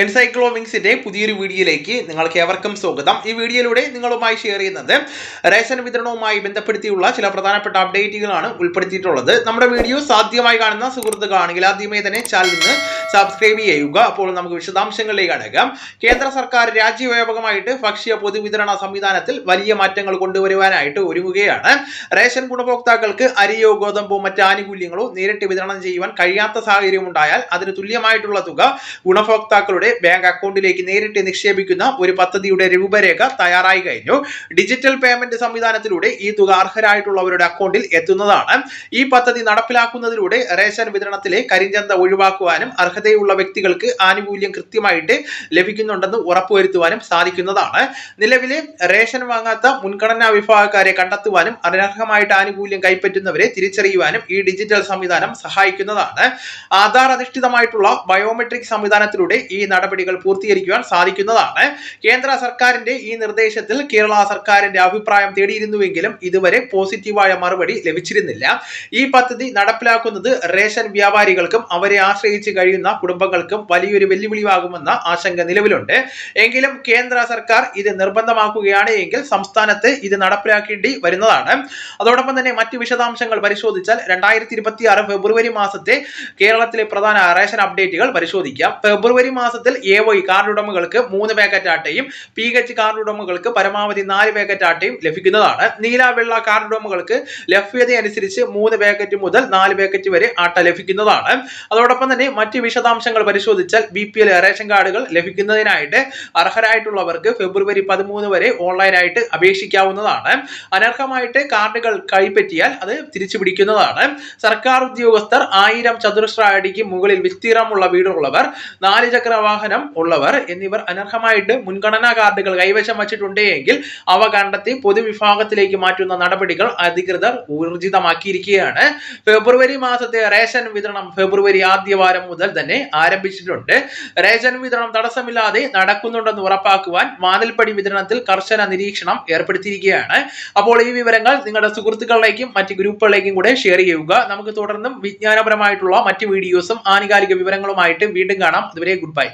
എൻസൈക്ലോമിങ്സിന്റെ പുതിയൊരു വീഡിയോയിലേക്ക് നിങ്ങൾക്ക് ഏവർക്കും സ്വാഗതം. ഈ വീഡിയോയിലൂടെ നിങ്ങളുമായി ഷെയർ ചെയ്യുന്നത് റേഷൻ വിതരണവുമായി ബന്ധപ്പെടുത്തിയുള്ള ചില പ്രധാനപ്പെട്ട അപ്ഡേറ്റുകളാണ് ഉൾപ്പെടുത്തിയിട്ടുള്ളത്. നമ്മുടെ വീഡിയോ സാധ്യമായി കാണുന്ന സുഹൃത്തുക്കളാണെങ്കിൽ ആദ്യമേ തന്നെ ചാനലിന് സബ്സ്ക്രൈബ് ചെയ്യുക. അപ്പോൾ നമുക്ക് വിശദാംശങ്ങളിലേക്ക് അടക്കാം. കേന്ദ്ര സർക്കാർ രാജ്യവ്യാപകമായിട്ട് ഭക്ഷ്യ പൊതുവിതരണ സംവിധാനത്തിൽ വലിയ മാറ്റങ്ങൾ കൊണ്ടുവരുവാനായിട്ട് ഒരുങ്ങുകയാണ്. റേഷൻ ഗുണഭോക്താക്കൾക്ക് അരിയോ ഗോതമ്പോ മറ്റ് ആനുകൂല്യങ്ങളോ നേരിട്ട് വിതരണം ചെയ്യുവാൻ കഴിയാത്ത സാഹചര്യം ഉണ്ടായാൽ അതിന് തുല്യമായിട്ടുള്ള തുക ഗുണഭോക്താക്കളുടെ ബാങ്ക് അക്കൗണ്ടിലേക്ക് നേരിട്ട് നിക്ഷേപിക്കുന്ന ഒരു പദ്ധതിയുടെ രൂപരേഖ തയ്യാറായി കഴിഞ്ഞു. ഡിജിറ്റൽ പേയ്മെന്റ് സംവിധാനത്തിലൂടെ ഈ തുക അർഹരായിട്ടുള്ളവരുടെ അക്കൗണ്ടിൽ എത്തുന്നതാണ്. ഈ പദ്ധതി നടപ്പിലാക്കുന്നതിലൂടെ റേഷൻ വിതരണത്തിലെ കരിഞ്ചന്ത ഒഴിവാക്കുവാനും അർഹതയുള്ള വ്യക്തികൾക്ക് ആനുകൂല്യം കൃത്യമായിട്ട് ലഭിക്കുന്നുണ്ടെന്ന് ഉറപ്പുവരുത്തുവാനും സാധിക്കുന്നതാണ്. നിലവിലെ റേഷൻ വാങ്ങാത്ത മുൻഗണനാ വിഭാഗക്കാരെ കണ്ടെത്തുവാനും അനർഹമായിട്ട് ആനുകൂല്യം കൈപ്പറ്റുന്നവരെ തിരിച്ചറിയുവാനും ഈ ഡിജിറ്റൽ സംവിധാനം സഹായിക്കുന്നതാണ്. ആധാർ അധിഷ്ഠിതമായിട്ടുള്ള ബയോമെട്രിക് സംവിധാനത്തിലൂടെ ഈ നടപടികൾ പൂർത്തീകരിക്കുവാൻ സാധിക്കുന്നതാണ്. കേന്ദ്ര സർക്കാരിന്റെ ഈ നിർദ്ദേശത്തിൽ കേരള സർക്കാരിന്റെ അഭിപ്രായം തേടിയിരുന്നുവെങ്കിലും ഇതുവരെ പോസിറ്റീവായ മറുപടി ലഭിച്ചിരുന്നില്ല. ഈ പദ്ധതി നടപ്പിലാക്കുന്നത് റേഷൻ വ്യാപാരികൾക്കും അവരെ ആശ്രയിച്ച് കഴിയുന്ന കുടുംബങ്ങൾക്കും വലിയൊരു വെല്ലുവിളിയാകുമെന്ന ആശങ്ക നിലവിലുണ്ട്. എങ്കിലും കേന്ദ്ര സർക്കാർ ഇത് നിർബന്ധമാക്കുകയാണ് എങ്കിൽ സംസ്ഥാനത്ത് ഇത് നടപ്പിലാക്കേണ്ടി വരുന്നതാണ്. അതോടൊപ്പം തന്നെ മറ്റ് വിശദാംശങ്ങൾ പരിശോധിച്ചാൽ രണ്ടായിരത്തി ഫെബ്രുവരി മാസത്തെ കേരളത്തിലെ പ്രധാന റേഷൻ അപ്ഡേറ്റുകൾ പരിശോധിക്കാം. ഫെബ്രുവരി മാസത്തിൽ എ വൈ കാർഡ് ഉടമകൾക്ക് മൂന്ന് പാക്കറ്റ് ആട്ടയും പി എച്ച് കാർഡ് ഉടമകൾക്ക് പരമാവധി നാല് പാക്കറ്റ് ആട്ടയും ലഭിക്കുന്നതാണ്. നീല വെള്ള കാർഡ് ഉടമകൾക്ക് ലഭ്യത അനുസരിച്ച് മൂന്ന് പാക്കറ്റ് മുതൽ നാല് പാക്കറ്റ് വരെ ആട്ട ലഭിക്കുന്നതാണ്. അതോടൊപ്പം തന്നെ മറ്റ് വിശദാംശങ്ങൾ പരിശോധിച്ചാൽ ബി പി എൽ റേഷൻ കാർഡുകൾ ലഭിക്കുന്നതിനായിട്ട് അർഹരായിട്ടുള്ളവർക്ക് ഫെബ്രുവരി പതിമൂന്ന് വരെ ഓൺലൈനായിട്ട് അപേക്ഷിക്കാവുന്നതാണ്. അനർഹമായിട്ട് കാർഡുകൾ കൈപ്പറ്റിയാൽ അത് തിരിച്ചു പിടിക്കുന്നതാണ്. സർക്കാർ ഉദ്യോഗസ്ഥർ ആയിരം ചതുരശ്ര അടിക്ക് മുകളിൽ വിസ്തീർണമുള്ള വീടുള്ളവർ നാല് ചക്ര വാഹനം ഉള്ളവർ എന്നിവർ അനർഹമായിട്ട് മുൻഗണനാ കാർഡുകൾ കൈവശം വച്ചിട്ടുണ്ട് എങ്കിൽ അവ കണ്ടെത്തി പൊതുവിഭാഗത്തിലേക്ക് മാറ്റുന്ന നടപടികൾ അധികൃതർ ഊർജിതമാക്കിയിരിക്കുകയാണ്. ഫെബ്രുവരി മാസത്തെ റേഷൻ വിതരണം ഫെബ്രുവരി ആദ്യവാരം മുതൽ തന്നെ ആരംഭിച്ചിട്ടുണ്ട്. റേഷൻ വിതരണം തടസ്സമില്ലാതെ നടക്കുന്നുണ്ടെന്ന് ഉറപ്പാക്കുവാൻ വാതിൽപ്പടി വിതരണത്തിൽ കർശന നിരീക്ഷണം ഏർപ്പെടുത്തിയിരിക്കുകയാണ്. അപ്പോൾ ഈ വിവരങ്ങൾ നിങ്ങളുടെ സുഹൃത്തുക്കളിലേക്കും മറ്റ് ഗ്രൂപ്പുകളിലേക്കും കൂടെ ഷെയർ ചെയ്യുക. നമുക്ക് തുടർന്നും വിജ്ഞാനപരമായിട്ടുള്ള മറ്റ് വീഡിയോസും ആനുകാലിക വിവരങ്ങളുമായിട്ട് വീണ്ടും കാണാം. അതുവരെ ഗുഡ് ബൈ.